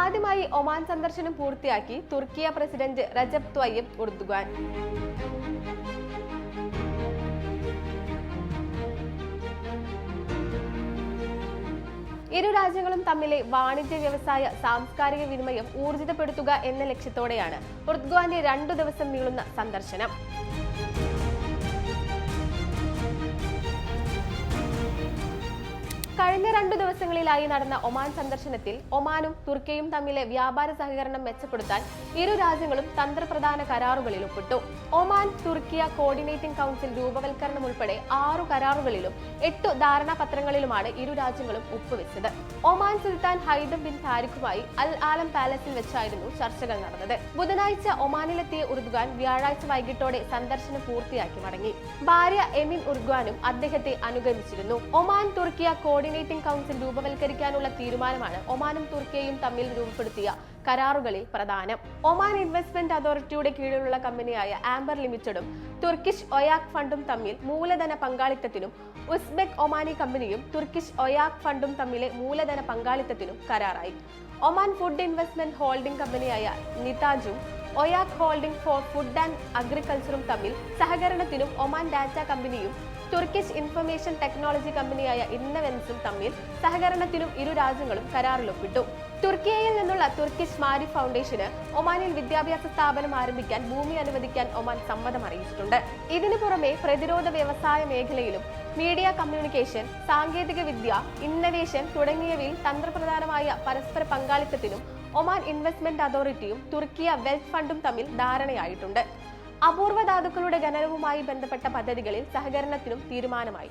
ആദ്യമായി ഒമാൻ സന്ദർശനം പൂർത്തിയാക്കി തുർക്കിയ പ്രസിഡന്റ് റജബ് ത്വയ്യബ് ഉർദുഗാൻ ഇരു രാജ്യങ്ങളും തമ്മിലെ വാണിജ്യ വ്യവസായ സാംസ്കാരിക വിനിമയം ഊർജിതപ്പെടുത്തുക എന്ന ലക്ഷ്യത്തോടെയാണ് ഉർദ്ഗാന്റെ രണ്ടു ദിവസം നീളുന്ന സന്ദർശനം. കഴിഞ്ഞ രണ്ടു ദിവസങ്ങളിലായി നടന്ന ഒമാൻ സന്ദർശനത്തിൽ ഒമാനും തുർക്കിയും തമ്മിലെ വ്യാപാര സഹകരണം മെച്ചപ്പെടുത്താൻ ഇരു രാജ്യങ്ങളും തന്ത്രപ്രധാന കരാറുകളിൽ ഒപ്പിട്ടു. ഒമാൻ തുർക്കിയ കോർഡിനേറ്റിംഗ് കൗൺസിൽ രൂപവൽക്കരണം ഉൾപ്പെടെ ആറു കരാറുകളിലും എട്ടു ധാരണാപത്രങ്ങളിലുമാണ് ഇരു രാജ്യങ്ങളും ഒപ്പുവെച്ചത്. ഒമാൻ സുൽത്താൻ ഹൈദം ബിൻ താരിഖുമായി അൽ ആലം പാലസിൽ വെച്ചായിരുന്നു ചർച്ചകൾ നടന്നത്. ബുധനാഴ്ച ഒമാനിലെത്തിയ ഉർദ്ഗാൻ വ്യാഴാഴ്ച വൈകിട്ടോടെ സന്ദർശനം പൂർത്തിയാക്കി മടങ്ങി. ഭാര്യ എമിൻ ഉർഗ്വാനും അദ്ദേഹത്തെ അനുഗമിച്ചിരുന്നു. ഒമാൻ തുർക്കിയ കോർഡിനേറ്റിംഗ് കൗൺസിൽ രൂപവൽക്കരിക്കാനുള്ള തീരുമാനമാണ് ഒമാനും തുർക്കിയയും തമ്മിൽ രൂപപ്പെടുത്തിയ കരാറുകളിൽ പ്രധാനം. ഒമാൻ ഇൻവെസ്റ്റ്മെന്റ് അതോറിറ്റിയുടെ കീഴിലുള്ള കമ്പനിയായ ആംബർ ലിമിറ്റഡും തുർക്കിഷ് ഒയാക് ഫണ്ടും തമ്മിൽ മൂലധന പങ്കാളിത്തത്തിനും ഉസ്ബെക് ഒമാനി കമ്പനിയും തുർക്കിഷ് ഒയാക് ഫണ്ടും തമ്മിലെ മൂലധന പങ്കാളിത്തത്തിനും കരാറായി. ഒമാൻ ഫുഡ് ഇൻവെസ്റ്റ്മെന്റ് ഹോൾഡിംഗ് കമ്പനിയായ നിതാജും OYAK holding for food and അഗ്രികൾച്ചറും തമ്മിൽ സഹകരണത്തിനും ഒമാൻ ഡാറ്റ കമ്പനിയും തുർക്കിഷ് ഇൻഫർമേഷൻ ടെക്നോളജി കമ്പനിയായ ഇന്നവെൻസും തമ്മിൽ സഹകരണത്തിനും ഇരു രാജ്യങ്ങളും കരാറിലൊപ്പിട്ടു. തുർക്കിയയിൽ നിന്നുള്ള തുർക്കിഷ് മാരി ഫൗണ്ടേഷന് ഒമാനിൽ വിദ്യാഭ്യാസ സ്ഥാപനം ആരംഭിക്കാൻ ഭൂമി അനുവദിക്കാൻ ഒമാൻ സമ്മതം അറിയിച്ചിട്ടുണ്ട്. ഇതിനു പുറമെ പ്രതിരോധ വ്യവസായ മേഖലയിലും മീഡിയ കമ്മ്യൂണിക്കേഷൻ സാങ്കേതിക വിദ്യ ഇന്നവേഷൻ തുടങ്ങിയവയിൽ തന്ത്രപ്രധാനമായ പരസ്പര പങ്കാളിത്തത്തിനും ഒമാൻ ഇൻവെസ്റ്റ്മെന്റ് അതോറിറ്റിയും തുർക്കിയ വെൽത്ത് ഫണ്ടും തമ്മിൽ ധാരണയായിട്ടുണ്ട്. അപൂർവ ധാതുക്കളുടെ ഖനനവുമായി ബന്ധപ്പെട്ട പദ്ധതികളിൽ സഹകരണത്തിനും തീരുമാനമായി.